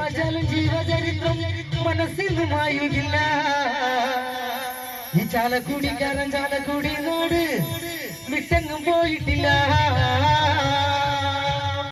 മാറ്റാലും ജീവചരിത്രം മനസ്സിൽ മായുകില്ല ഈ ചാലക്കുടിക്കാരൻ ചാലക്കുടി നോട് വിട്ടങ്ങും പോയിട്ടില്ല.